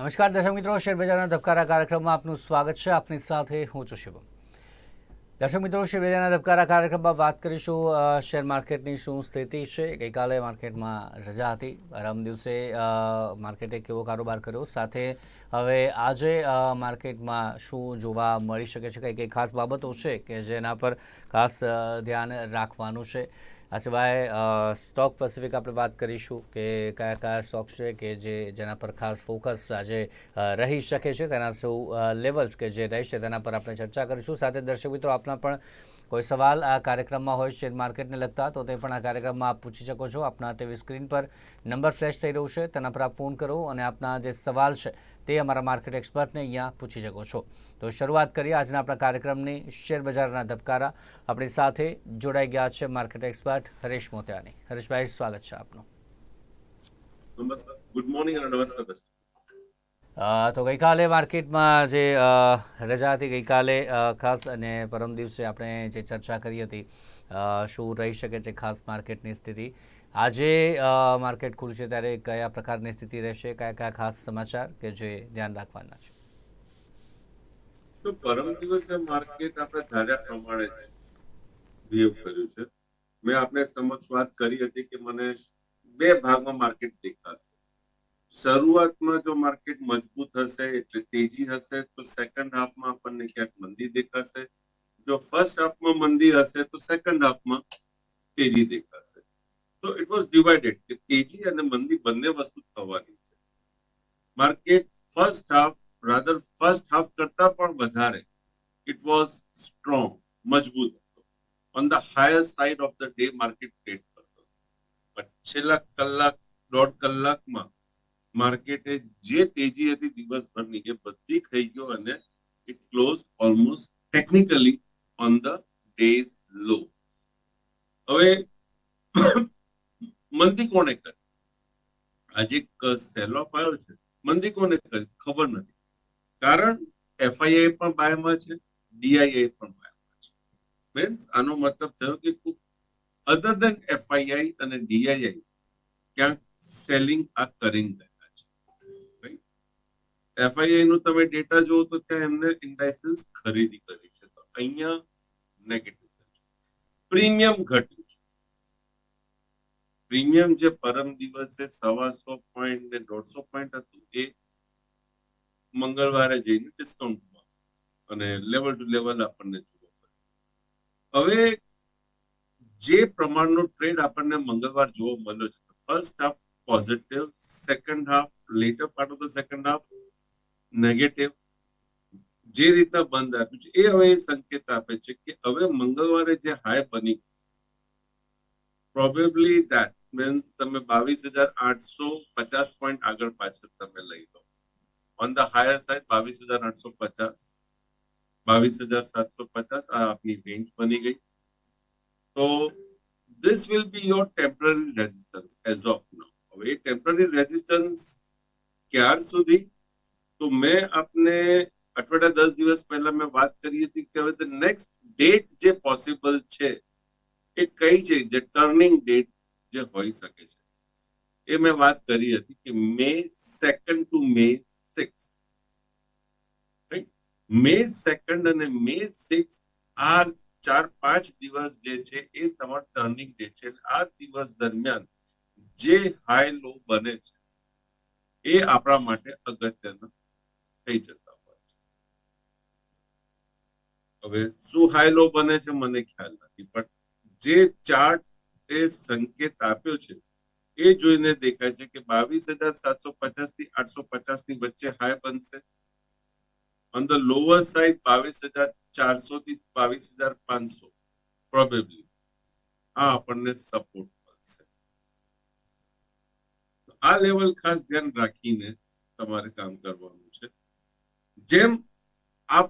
નમસ્કાર, દર્શક મિત્રો. શેરબજારના ધબકારા કાર્યક્રમમાં આપનું સ્વાગત છે. આપની સાથે હું છું શિવમ દર્શક મિત્રો, શેરબજારના ધબકારા કાર્યક્રમમાં વાત કરીશું શેર માર્કેટની શું સ્થિતિ છે? ગઈકાલે માર્કેટમાં રજા હતી. આરામ દિવસે માર્કેટે કેવો કારોબાર કર્યો? સાથે હવે આજે માર્કેટમાં શું જોવા મળી શકે છે? કઈ કઈ ખાસ બાબતો છે કે જેના પર ખાસ ધ્યાન રાખવાનું છે? આ સિવાય સ્ટોક પેસિફિક આપણે વાત કરીશું કે કયા કયા સ્ટોક છે કે જે જેના પર ખાસ ફોકસ આજે રહી શકે છે, તેના સૌ લેવલ્સ કે જે રહેશે તેના પર આપણે ચર્ચા કરીશું. સાથે દર્શક મિત્રો, આપના પણ કોઈ સવાલ આ કાર્યક્રમમાં હોય શેર માર્કેટને લગતા, તો તે પણ આ કાર્યક્રમમાં આપ પૂછી શકો છો. આપના ટીવી સ્ક્રીન પર નંબર ફ્લેશ થઈ રહ્યું છે, તેના પર આપ ફોન કરો અને આપના જે સવાલ છે તે અમારા માર્કેટ એક્સપર્ટને અહીંયા પૂછી શકો છો. તો શરૂઆત કરીએ આજના આપણા કાર્યક્રમની. શેરબજારના ધબકારા આપણી સાથે જોડાઈ ગયા છે માર્કેટ એક્સપર્ટ હરેશ મોતિયાની. હરેશભાઈ સ્વાગત છે આપનું. નમસ્કાર ગુડ મોર્નિંગ અને નમસ્કાર તો ગઈકાલે માર્કેટમાં જે રજા હતી ગઈકાલે ખાસ અને પરમ દિવસે આપણે જે ચર્ચા કરી હતી શું રહી શકે છે ખાસ માર્કેટની સ્થિતિ આજે માર્કેટ ખુલશે ત્યારે કયા પ્રકારની સ્થિતિ રહેશે? કયા કયા ખાસ સમાચાર કે જે ધ્યાન રાખવાના છે? તો પરમ દિવસે માર્કેટ આપણે ધાર્યા પ્રમાણે બિહેવ કર્યું છે. મેં આપને સમક્ષ વાત કરી હતી કે મને બે ભાગમાં માર્કેટ દેખાશે. શરૂઆતમાં જો માર્કેટ મજબૂત હશે એટલે તેજી હશે, તો સેકન્ડ હાફમાં આપણને ક્યાંક મંદી દેખાશે. જો ફર્સ્ટ હાફમાં મંદી હશે, તો સેકન્ડ હાફમાં તેજી દેખાશે. તો ઇટ વોઝ ડિવાઇડેડ કે તેજી અને મંદી બંને વસ્તુ થવાની છે market first half rather first half કરતા પણ વધારે ઇટ વોઝ સ્ટ્રોંગ મજબૂત હતો on the higher side of the day market trade કરતો છેલ્લા કલાક દોઢ કલાકમાં માર્કેટે જે તેજી હતી દિવસભરની એ બધી ખાઈ ગયો અને it close almost technically on the days low હવે મંદી કોને કરી? આજે એક સેલ ઓફ આવ્યો છે. મંદી કોને કરી? ખબર નથી. કારણ એફઆઈઆઈ પણ બાયમાં છે ડીઆઈઆઈ પણ બાયમાં છે. મીન્સ આનો મતલબ થયો કે અધર દેન એફઆઈઆઈ અને ડીઆઈઆઈ ક્યાંક સેલિંગ આ કરીને ગયા છે. એફઆઈઆઈ નું તમે ડેટા જુઓ તો ત્યાં એમને ઇન્ડાઇસિસ ખરીદી કરી છે. તો અહીંયા નેગેટિવ પ્રીમિયમ ઘટ્યું. પ્રીમિયમ જે પરમ દિવસે સવાસો પોઈન્ટ ને દોઢસો પોઈન્ટ હતું, એ મંગળવારે જઈને ડિસ્કાઉન્ટમાં અને લેવલ ટુ લેવલ આપણને જોવા મળ્યું હવે જે પ્રમાણનો ટ્રેડ આપણને મંગળવાર જોવા મળ્યો છે first half positive second half later part of the second half negative જે રીતના બંધ આપ્યું છે, એ હવે સંકેત આપે છે કે હવે મંગળવારે જે હાઈ બની પ્રોબેબલી ધેટ મીન્સ તમે બાવીસ હજાર આઠસો પચાસ પોઈન્ટ આગળ પાછળ તમે લઈ લો. ઓન ધ હાયર સાઈડ બાવીસ હજાર આઠસો પચાસ. બાવીસ હજાર સાતસો પચાસ આ આપની રેન્જ બની ગઈ. તો this will be your temporary resistance as of now. હવે ટેમ્પરરી રેઝિસ્ટન્સ ક્યાર સુધી? તો મેં આપને અઠવાડિયા દસ દિવસ પહેલા મેં વાત કરી હતી કે હવે નેક્સ્ટ ડેટ જે પોસિબલ છે, એ કઈ છે? જે ટર્નિંગ ડેટ જે હોઈ શકે છે. એ મેં વાત કરી હતી કે May second to May six May second અને મે સિક્સ આ ચાર પાંચ દિવસ જે છે એ તમારો ટર્નિંગ ડે છે. આ દિવસ દરમિયાન જે હાઈ લો બને છે એ આપણા માટે અગત્યના થઈ જતા હોય છે. હવે શું હાઈ લો બને છે મને ખ્યાલ નથી, પણ જે ચાર્ટ એ સંકેત આપ્યો છે. એ જોઈને દેખાય છે કે બાવીસ હજાર સાતસો પચાસથી આઠસો પચાસની વચ્ચે હાઈ બનશે. ઓન ધ લોઅર સાઈડ બાવીસ હજાર ચારસો થી બાવીસ હજાર પાંચસો પ્રોબેબલી આ આપણને સપોર્ટ મળશે. આ લેવલ ખાસ ધ્યાન રાખીને તમારે કામ કરવાનું છે. જેમ આપ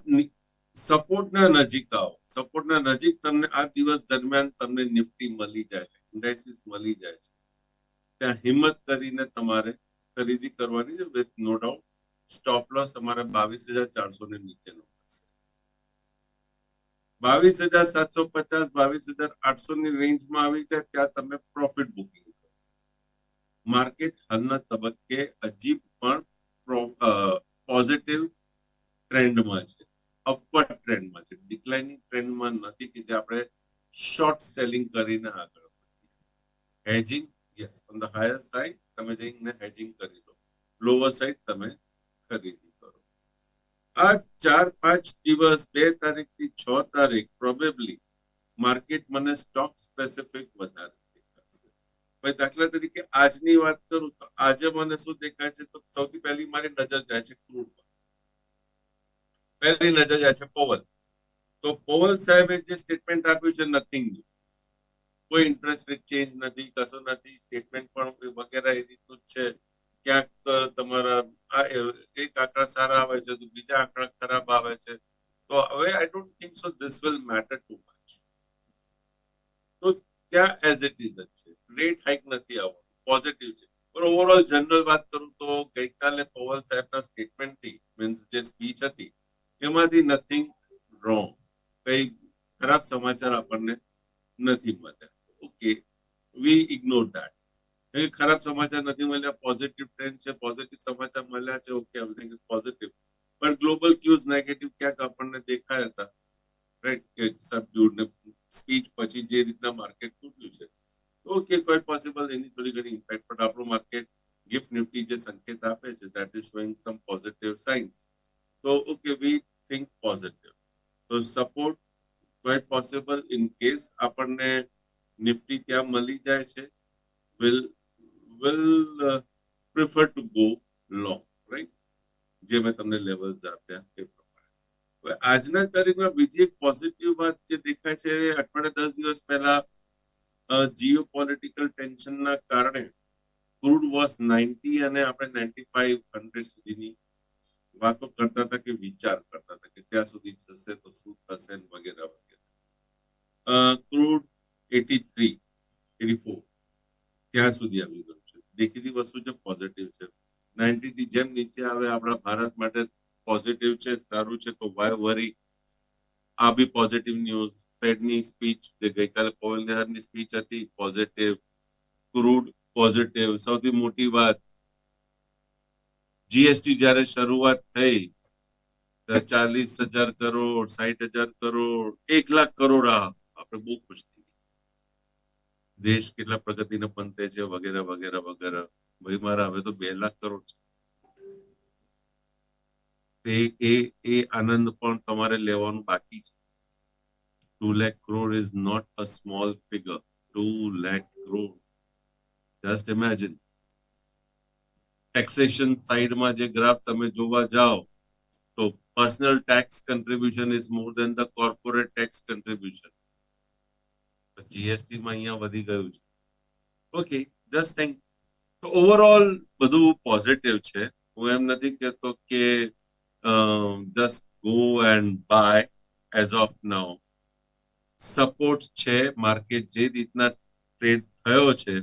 સપોર્ટના નજીક આવો સપોર્ટના નજીક તમને આ દિવસ દરમિયાન તમને નિફ્ટી મળી જાય છે. ઇન્ડાઇસિસ મળી જાય છે. ત્યાં હિંમત કરીને તમારે ખરીદી કરવાની છે with no doubt stop loss તમારે બાવીસ હજાર ચારસો ને નીચેનો હશે. બાવીસ હજાર સાતસો પચાસ, બાવીસ હજાર આઠસો ની રેન્જમાં આવી જાય ત્યાં તમે પ્રોફિટ બુકિંગ કરો. માર્કેટ હાલના તબક્કે હજી પણ પોઝિટિવ ટ્રેન્ડમાં છે. અપવર્ડ ટ્રેન્ડમાં છે. ડિક્લાઇનિંગ ટ્રેન્ડમાં નથી કે જે આપણે શોર્ટ સેલિંગ કરીને આગળ hedging yes on the higher side તમે જઈને હેજિંગ કરી લો. લોઅર સાઈડ તમે ખરીદી કરો. આ ચાર, પાંચ દિવસ, બે તારીખથી છ તારીખ પ્રોબેબલી માર્કેટ મને સ્ટોક સ્પેસિફિક વધારે ભાઈ, દાખલા તરીકે આજની વાત કરું તો આજે મને શું દેખાય છે? તો સૌથી પહેલી મારી નજર જાય છે ક્રૂડ પહેલી નજર જાય છે પોવલ તો પોવલ સાહેબે જે સ્ટેટમેન્ટ આપ્યું છે નથિંગ કોઈ ઇન્ટરેસ્ટ રેટ ચેન્જ નથી, કશું નથી. સ્ટેટમેન્ટ પણ વગેરે એ રીતનું જ છે. ક્યાંક તમારા એક આંકડા સારા આવે છે, તો બીજા આંકડા ખરાબ આવે છે. તો હવે I don't think so this will matter too much તો ત્યાં એઝ ઇટ ઇઝ જ છે. રેટ હાઇક નથી આવવાનું. પોઝિટિવ છે. પણ ઓવરઓલ જનરલ વાત કરું તો ગઈકાલે પવલ સાહેબના સ્ટેટમેન્ટથી મીન્સ જે સ્પીચ હતી, એમાંથી નથિંગ રોંગ કઈ ખરાબ સમાચાર આપણને નથી મળ્યા. ઓકે વી ઇગ્નોર ધેટ ખરાબ સમાચાર નથી મળ્યા પોઝિટિવ ટ્રેન્ડ છે પોઝિટિવ સમાચાર મળ્યા છે ઓકે એવરીથિંગ ઇઝ પોઝિટિવ પણ ગ્લોબલ ક્યુઝ નેગેટિવ ક્યાંક આપણને દેખાયા હતા રાઈટ કે સબડ્યુડ ને સ્પીચ પછી જે રીતના માર્કેટ તૂટ્યું છે. ઓકે કોઈ પોસિબલ એની થોડી ઘણી ઇમ્પેક્ટ પણ આપણું માર્કેટ ગિફ્ટ નિફ્ટી જે સંકેત આપે છે that is showing some positive signs તો ઓકે વી થિંક પોઝિટિવ તો support quite possible in case આપણને નિફ્ટી ત્યાં મળી જાય છે. Will will prefer to go long right જે મેં તમને લેવલ્સ આપ્યા એ પ્રમાણે. આજના તારીખમાં બીજી એક પોઝિટિવ વાત જે દેખાય છે અઠવાડિયા દસ દિવસ પહેલા જીઓ પોલિટિકલ ટેન્શનના કારણે ક્રૂડ વોસ નાઇન્ટી અને આપણે નાઇન્ટી ફાઈવ હંડ્રેડ સુધીની વાતો કરતા હતા કે વિચાર કરતા હતા કે ત્યાં સુધી જશે તો શું થશે વગેરે વગેરે. Crude eighty three eighty four ત્યાં સુધી આવી ગયું છે. દેખીતી વસ્તુ છે પોઝિટિવ છે. નાઇન્ટી થી જેમ નીચે આવે આપણા ભારત માટે પોઝિટિવ છે, સારું છે, તો વાય વરી આ બી પોઝિટિવ ન્યૂઝ ફેડની સ્પીચ જે ગઈકાલે પવન દેહરની સ્પીચ હતી પોઝિટિવ ક્રૂડ પોઝિટિવ સૌથી મોટી વાત. જીએસટી જ્યારે શરૂઆત થઈ ત્યારે ચાલીસ હજાર કરોડ સાહીઠ હજાર કરોડ, એક લાખ કરોડ આ આપણે બહુ ખુશ થઈ. દેશ કેટલા પ્રગતિને પંથે છે, વગેરે વગેરે વગેરે. ભાઈ મારા હવે તો બે લાખ કરોડ છે. એ એ આનંદ પણ તમારે લેવાનું બાકી છે. Two lakh crore is not a small figure two lakh crore just imagine taxation સાઈડમાં જે ગ્રાફ તમે જોવા જાઓ, તો personal tax contribution is more than the corporate tax contribution GST માં અહીંયા વધી ગયું છે. ઓકે જસ્ટ થિંક તો ઓવરઓલ બધું પોઝિટિવ છે. હું એમ નથી કહેતો કે just go and buy as of now support છે માર્કેટ જે રીતના ટ્રેડ થયો છે,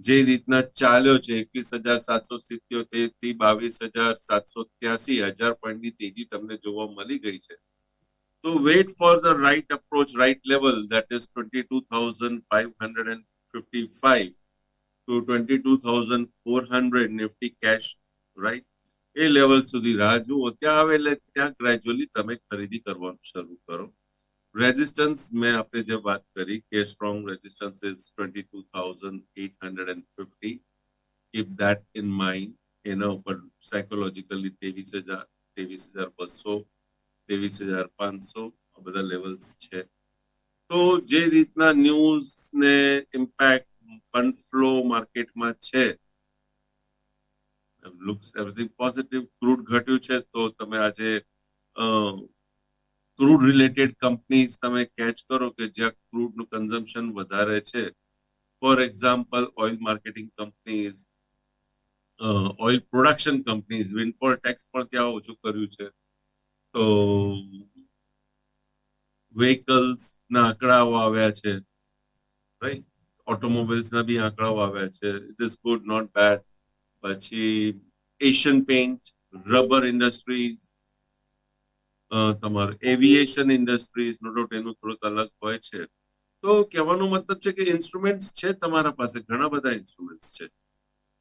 જે રીતના ચાલ્યો છે, એકવીસ હજાર સાતસો સિત્યોતેરથી બાવીસ હજાર સાતસો ત્યાસી હજાર પોઈન્ટની તેજી તમને જોવા મળી ગઈ છે. તો wait for the right approach right level that is twenty two thousand five hundred and fifty five to twenty two thousand four hundred Nifty cash right એ લેવલ સુધી રાહ જુઓ. ત્યાં આવે એટલે ત્યાં ગ્રેજ્યુઅલી તમે ખરીદી કરવાનું શરૂ કરો. રેઝિસ્ટન્સ મેં આપણે જે વાત કરી કે strong resistance is twenty two thousand eight hundred and fifty keep that in mind એના ઉપર સાયકોલોજીકલી ત્રેવીસ હજાર ત્રેવીસ હજાર બસો ત્રેવીસ હજાર પાંચસો આ બધા લેવલ્સ છે. તો જે રીતના ન્યૂઝ ને ઇમ્પેક્ટ ફંડ ફ્લો માર્કેટમાં છે લુક્સ એવરીથિંગ પોઝિટિવ ક્રૂડ ઘટ્યું છે, તો તમે આજે ક્રૂડ રિલેટેડ કંપનીઝ તમે કેચ કરો કે જ્યાં ક્રૂડનું કન્ઝમ્પશન વધારે છે. For example oil marketing companies oil production companies windfall tax પણ ત્યાં ઓછું કર્યું છે. તો vehicles ના આંકડાઓ આવ્યા છે રાઈટ ઓટોમોબાઈલ્સ ના બી આંકડાઓ આવ્યા છે. It is good not bad પછી એશિયન પેઇન્ટ રબર ઇન્ડસ્ટ્રીઝ તમારું એવિએશન ઇન્ડસ્ટ્રીઝ નો ડાઉટ એનું થોડુંક અલગ હોય છે. તો કહેવાનો મતલબ છે કે ઇન્સ્ટ્રુમેન્ટ્સ છે તમારા પાસે, ઘણા બધા ઇન્સ્ટ્રુમેન્ટ્સ છે.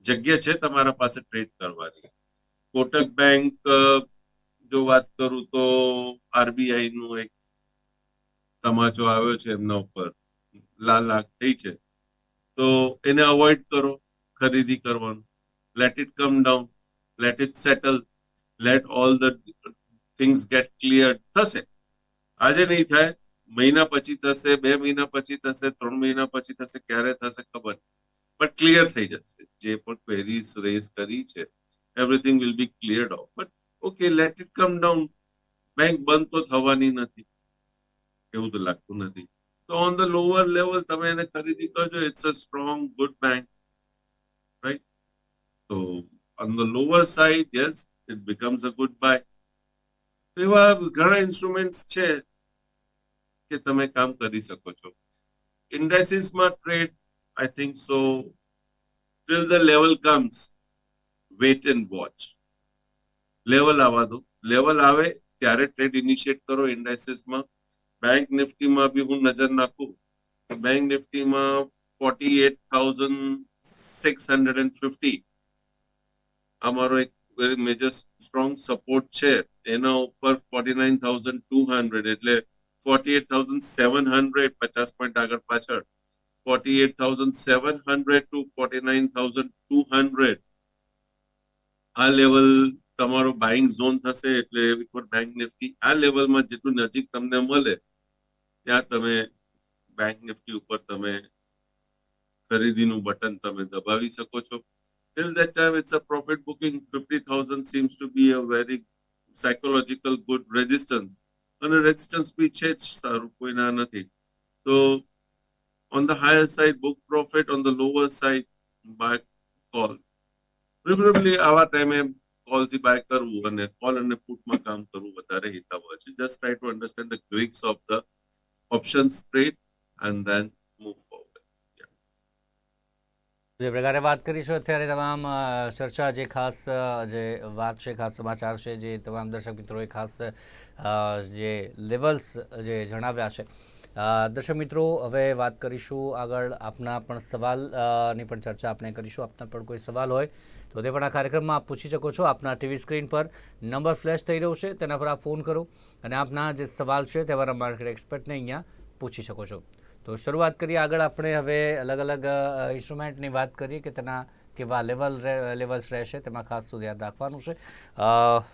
જગ્યા છે તમારા પાસે ટ્રેડ કરવાની. કોટક બેંક જો વાત કરું તો આરબીઆઈ નું એક તમાચો આવ્યો છે એમના ઉપર, લાલ આંખ થઈ છે. તો એને અવોઇડ કરો ખરીદી કરવાનું. Let it come down let it settle let all the things get clear થશે. આજે નહીં થાય. મહિના પછી થશે, બે મહિના પછી થશે, ત્રણ મહિના પછી થશે, ક્યારે થશે ખબર. બટ ક્લિયર થઈ જશે. જે પણ ક્વેરીઝ રેઝ કરી છે everything will be cleared off but okay let it come down bank બંધ તો થવાની નથી. એવું તો લાગતું નથી. તો ઓન ધ લોઅર લેવલ તમે એને ખરીદી કરજો. It's a strong good bank right તો on the lower side yes it becomes a good buy એવા ઘણા ઇન્સ્ટ્રુમેન્ટ્સ છે કે તમે કામ કરી શકો છો. ઇન્ડેસિસમાં trade I think so till the level comes wait and watch level આવવા દો. લેવલ આવે ત્યારે ટ્રેડ ઇનિશિયેટ કરો ઇન્ડેસિસમાં બેંક નિફ્ટીમાં બી હું નજર નાખું bank નિફ્ટીમાં forty eight thousand six hundred and fifty અમારો એક મેજર સ્ટ્રોંગ સપોર્ટ છે. એના ઉપર forty nine thousand two hundred એટલે forty eight thousand seven hundred પચાસ પોઈન્ટ આગળ પાછળ. Forty eight thousand seven hundred to forty nine thousand two hundred આ લેવલ તમારો બાઇંગ ઝોન થશે એટલે એકવાર બેંક નિફ્ટી આ લેવલમાં જેટલું નજીક તમને મળે ત્યાં તમે બેંક નિફ્ટી ઉપર તમે ખરીદીનું બટન તમે દબાવી શકો છો till that time it's a profit booking 50000 seems to be a very psychological good resistance અને રેઝિસ્ટન્સ બી છે જ સારું કોઈના નથી તો on the higher side book profit on the lower side buy call preferably આવા ટાઈમે કોલથી બાય કરવું અને કોલ અને પુટમાં કામ કરવું વધારે હોય છે. Just try to understand the quirks of the option strat and then move forward જે પ્રકારે વાત કરીશું અત્યારે તમામ ચર્ચા જે ખાસ જે વાત છે, ખાસ સમાચાર છે, જે તમામ દર્શક મિત્રોએ ખાસ જે લેવલ્સ જે જણાવ્યા છે. દર્શક મિત્રો, હવે વાત કરીશું આગળ આપના પણ સવાલની પણ ચર્ચા આપણે કરીશું. આપના પણ કોઈ સવાલ હોય તો તે પણ આ કાર્યક્રમમાં આપ પૂછી શકો છો. આપના ટીવી સ્ક્રીન પર નંબર ફ્લેશ થઈ રહ્યો છે. તેના પર આપ ફોન કરો અને આપના જે સવાલ છે તે માર્કેટ એક્સપર્ટને અહીંયા પૂછી શકો છો. તો શરૂઆત કરીએ. આગળ આપણે હવે અલગ અલગ ઇન્સ્ટ્રુમેન્ટની વાત કરીએ કે તેના કેવા લેવલ લેવલ્સ રહેશે તેમાં ખાસ તો ધ્યાન રાખવાનું છે.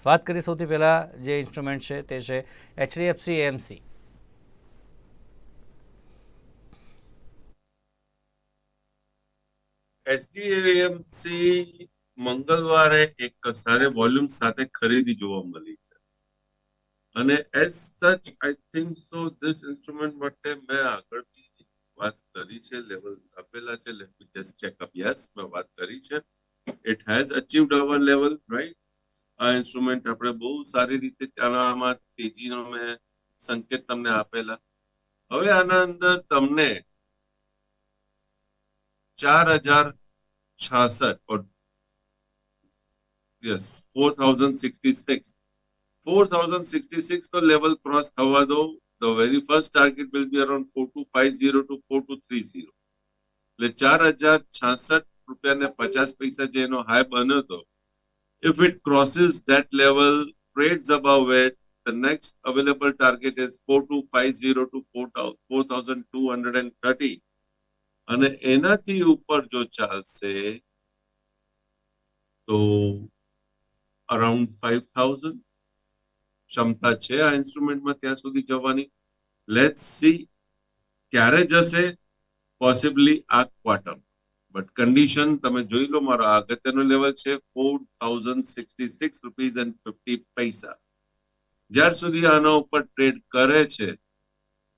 વાત કરીએ સૌથી પહેલાં જે ઇન્સ્ટ્રુમેન્ટ છે તે છે એચડીએફસી એમસી એચડીએફસી મંગળવારે એક સારે વોલ્યુમ સાથે ખરીદી જોવા મળી છે. અને as such I think so this instrument માટે મેં આગળની વાત કરી છે લેવલ આપેલા છે. Let me just check up yes મેં વાત કરી છે. It has achieved our level right આ ઇન્સ્ટ્રુમેન્ટ આપણે બહુ સારી રીતે આમાં તેજીનો મેં સંકેત તમને આપેલા. હવે આના અંદર તમને ચાર હજાર છાસઠ or yes 4066 4066 નો લેવલ ક્રોસ થવા દો the very first target will be around 4250 to 4230 એટલે ચાર હજાર છાસઠ રૂપિયા ને પચાસ પૈસા જે એનો હાઈ બન્યો હતો if it crosses that level trades above it the next available target is 4250 to 4230 અને એનાથી ઉપર જો ચાલશે તો અરાઉન્ડ ફાઈવ થાઉઝન્ડ ક્ષમતા છે આ ઇન્સ્ટ્રુમેન્ટમાં ત્યાં સુધી જવાની. લેટ સી ક્યારે જશે? પોસિબલી આ ક્વાર્ટર બટ કન્ડિશન તમે જોઈ લો, મારો આ અગત્યનો લેવલ છે four thousand sixty six rupees and fifty paise જ્યાર સુધી આના ઉપર ટ્રેડ કરે છે,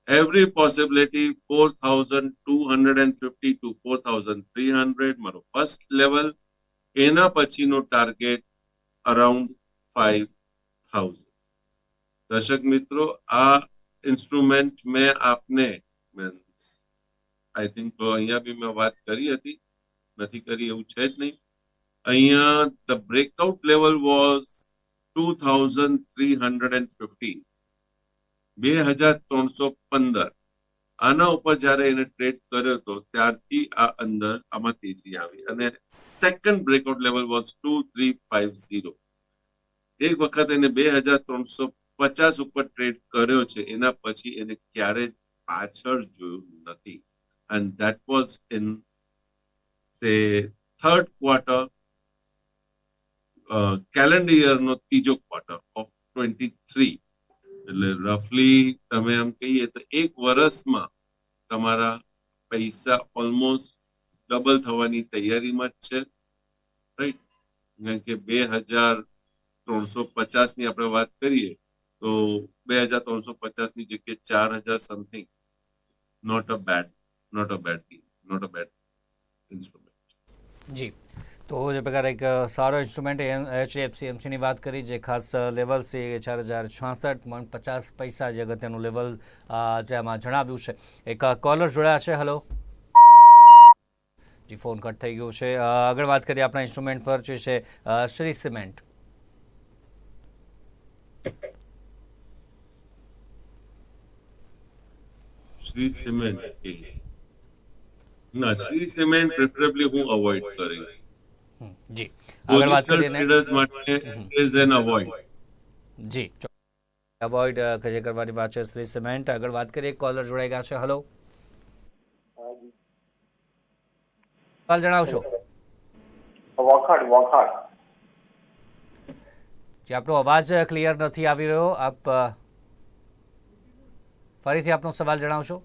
every possibility 4250 to 4300 મારો ફર્સ્ટ લેવલ એના પછીનો ટાર્ગેટ અરાઉન્ડ 5000 દર્શક મિત્રો આ ઇન્સ્ટ્રુમેન્ટ મેં આપને મીન્સ આઈ થિંક અહીંયા બી મેં વાત કરી હતી નથી કરી એવું છે જ નહીં અહીંયા the breakout level was two thousand three hundred and fifty બે હજાર ત્રણસો પંદર આના ઉપર જ્યારે એને ટ્રેડ કર્યો હતો ત્યારથી આ અંદર આમાં તેજી આવી અને second breakout level was two three five zero એક વખત એને બે હજાર ત્રણસો પચાસ ઉપર ટ્રેડ કર્યો છે, એના પછી એને ક્યારે પાછળ જોયું નથી. And that was in say third quarter calendar calendar નો ત્રીજો ક્વાર્ટર ઓફ ટ્વેન્ટી થ્રી એટલે રફલી તમે આમ કહીએ તો એક વર્ષમાં તમારા પૈસા ઓલમોસ્ટ ડબલ થવાની તૈયારીમાં જ છે. રાઈટ કારણ કે બે હજાર ત્રણસો પચાસની આપણે વાત કરીએ તો બે હજાર ત્રણસો પચાસની જગ્યાએ ચાર હજાર something not a bad not a bad not a bad instrument ji. તો જે પ્રકારે એક સારો ઇન્સ્ટ્રુમેન્ટ એચડીએફસી એમસીની વાત કરી, જે ખાસ લેવલ છે ચાર હજાર છાસઠ પોઈન્ટ પચાસ પૈસા જે અગત્યનું લેવલ જેમાં જણાવ્યું છે. એક કોલર જોડાયા છે? હલો જી ફોન કટ થઈ ગયો છે. આગળ વાત કરીએ આપણા ઇન્સ્ટ્રુમેન્ટ પર, જે છે શ્રી સિમેન્ટ. શ્રી સિમેન્ટ ના, શ્રી સિમેન્ટ પ્રેફરેબલી હું અવોઇડ કરીશ. જી. આગળ વાત કરીએ જી. અવોઇડ જે કરવાની વાત છે શ્રી સિમેન્ટ. આગળ વાત કરીએ કોલર જોડાઈ ગયા છે. હલો સવાલ જણાવશો? વખાણ વખાણ. જે આપણો અવાજ ક્લિયર નથી આવી રહ્યો આપ ફરીથી આપનો સવાલ જણાવશો?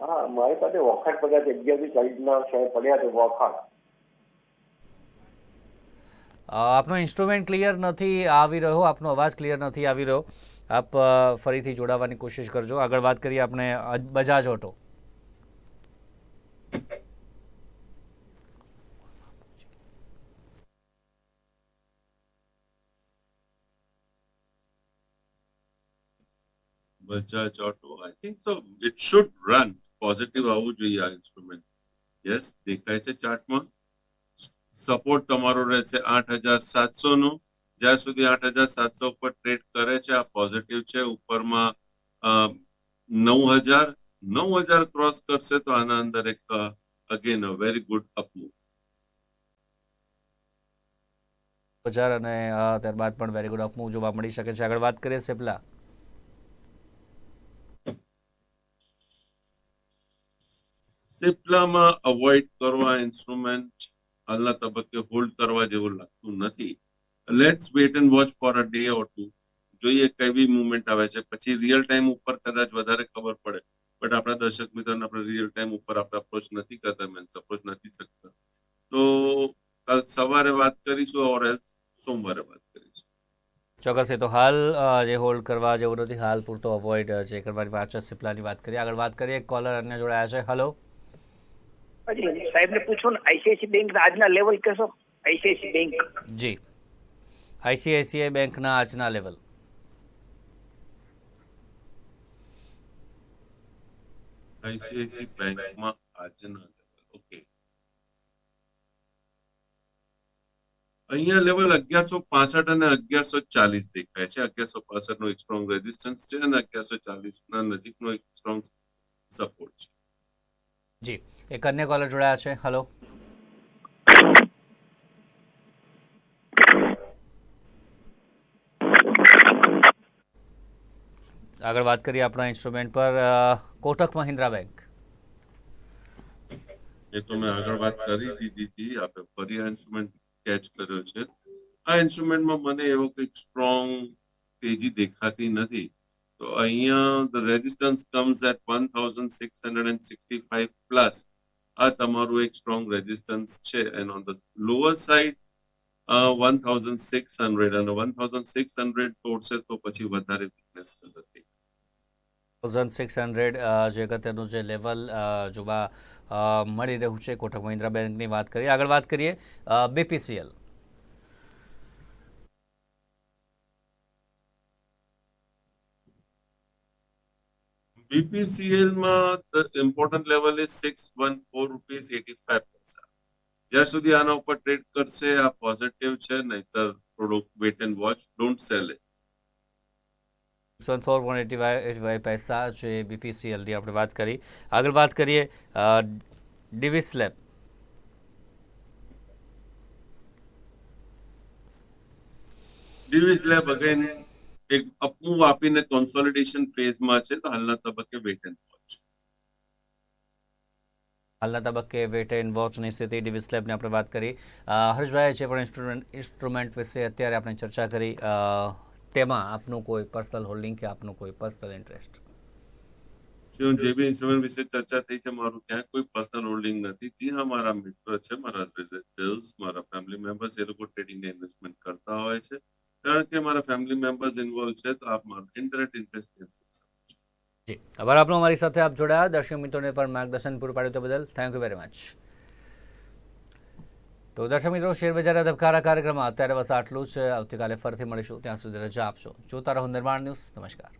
હા મારી પાસે વખાણ પડ્યા છે અગિયારથી ચાલીસ પડ્યા છે વખાણ. આપનો ઇન્સ્ટ્રુમેન્ટ ક્લિયર નથી આવી રહ્યો, આપનો અવાજ ક્લિયર નથી આવી રહ્યો. આપ ફરીથી જોડાવાની કોશિશ કરજો. આગળ વાત કરીએ આપણે Bajaj auto. Bajaj auto I think so it should run positive આવવું જોઈએ આ ઇન્સ્ટ્રુમેન્ટ યસ દેખાય છે ચાર્ટમાં સપોર્ટ તમારો રહેશે આઠ હજાર સાતસો નો જ્યાં સુધી આઠ હજાર સાતસો ઉપર ટ્રેડ કરે છે આ પોઝિટિવ છે. ઉપરમાં નવ હજાર નવ હજાર ક્રોસ કરશે તો આના અંદર એક again a very good upmove બજાર અને ત્યારબાદ પણ વેરી ગુડ અપમૂવ જોવા મળી શકે છે. આગળ વાત કરીએ સિપ્લા. સિપ્લામાં અવોઇડ કરવા ઇન્સ્ટ્રુમેન્ટ હાલના તબક્કે હોલ્ડ કરવા જેવું લાગતું નથી. Let's wait and watch for a day or two જોઈએ કેવી મુવમેન્ટ આવે છે. પછી રિયલ ટાઈમ ઉપર કદાચ વધારે ખબર પડે. બટ આપણા દર્શક મિત્રોને આપણે રિયલ ટાઈમ ઉપર આપણે અપ્રોચ નથી કરતા મેન સપોઝ નથી શકતા. તો કાલ સવારે વાત કરીશું ઓર એલ્સ સોમવારે વાત કરીશું. ચોક્કસ, એ તો હાલ જે હોલ્ડ કરવા જેવું નથી, હાલ પૂરતો અવોઇડ છે કરવાની છે, સિપ્લાની વાત કરીએ. આગળ વાત કરીએ કોલર અન્ય જોડાયા છે. હલો હજી સાહેબને પૂછો ને આઈસીઆઈસી બેંક આજના લેવલ કહેશો? ICICI bank ji. આઈસીઆઈસીઆઈ બેંકના આજના લેવલ આઈસીઆઈસી બેંકમાં આજના લેવલ ઓકે અહીંયા લેવલ અગિયારસો પાસઠ અને અગિયારસો ચાલીસ દેખાય છે. અગિયારસો પાસઠ નો એક સ્ટ્રોંગ રેઝિસ્ટન્સ છે અને અગિયારસો ચાલીસ ના નજીકનો એક સ્ટ્રોંગ સપોર્ટ છે. જી. એક અન્ય કોલર જોડાયા છે. હલો આગળ વાત કરીએ આપણા ઇન્સ્ટ્રુમેન્ટ પર કોટક મહિન્દ્રા બેંક એ તો મેં આગળ વાત કરી દીધી હતી. આપણે ફરી આ ઇન્સ્ટ્રુમેન્ટ કેચ કર્યો છે. આ ઇન્સ્ટ્રુમેન્ટમાં મને એવો કંઈક સ્ટ્રોંગ તેજી દેખાતી નથી. તો અહીંયા the resistance comes at one thousand six hundred and sixty five plus આ તમારું એક સ્ટ્રોંગ રેઝિસ્ટન્સ છે and on the lower side one thousand six hundred અને વન થાઉઝન્ડ સિક્સ હંડ્રેડ તોડશે તો પછી વધારે વીકનેસ નથી. થાઉઝન્ડ સિક્સ હંડ્રેડ જે અગત્યનું જે લેવલ જોવા મળી રહ્યું છે કોટક મહિન્દ્રા બેંકની વાત કરીએ. આગળ વાત કરીએ બીપીસીએલ BPCL માં important level is six one four rupees eighty five paise. જ્યાં સુધી આના ઉપર ટ્રેડ કરશે આ પોઝિટિવ છે નહીતર product wait and watch don't sell it one four one eighty five પૈસા જે બીપીસીએલની આપણે વાત કરી. આગળ વાત કરીએ Divi's lab Divi's lab again એક અપમૂવ આપીને કોન્સોલિડેશન ફેઝમાં છે તો હાલના તબક્કે વેટ એન્ડ વોચ હાલના તબક્કે વેટ એન્ડ વોચની સ્થિતિ ડીવી સ્લેબની આપણે વાત કરી. હર્ષભાઈ જે પણ ઇન્સ્ટ્રુમેન્ટ ઇન્સ્ટ્રુમેન્ટ વિશે અત્યારે આપણે ચર્ચા કરી તેમાં આપનું કોઈ પર્સનલ હોલ્ડિંગ કે આપનું કોઈ પર્સનલ ઇન્ટરેસ્ટ જે જે બી ઇન્સ્ટ્રુમેન્ટ વિશે ચર્ચા થઈ છે મારું ક્યાંય કોઈ પર્સનલ હોલ્ડિંગ નથી. જી હા મારા મિત્ર છે મારા રિલેટિવ્સ મારા ફેમિલી મેમ્બર્સ એ લોકો ટ્રેડિંગ ઇન્વેસ્ટમેન્ટ કરતા હોય છે. કે મારા ફેમિલી મેમ્બર્સ ઇન્વોલ્વ છે, તો આપ મારું ઇન્ટરનેટ ઇન્ટરેસ્ટ જી. આભાર આપનો અમારી સાથે આપ જોડાયા. દર્શક મિત્રોને પણ માર્ગદર્શન પૂરું પાડ્યું તે બદલ થેન્ક યુ વેરી મચ તો દર્શક મિત્રો, શેર બજારના ધબકારા કાર્યક્રમમાં અત્યારે બસ આટલું જ. આવતીકાલે ફરીથી મળીશું. ત્યાં સુધી રજા આપશો. જોતા રહો નિર્માણ ન્યૂઝ. નમસ્કાર.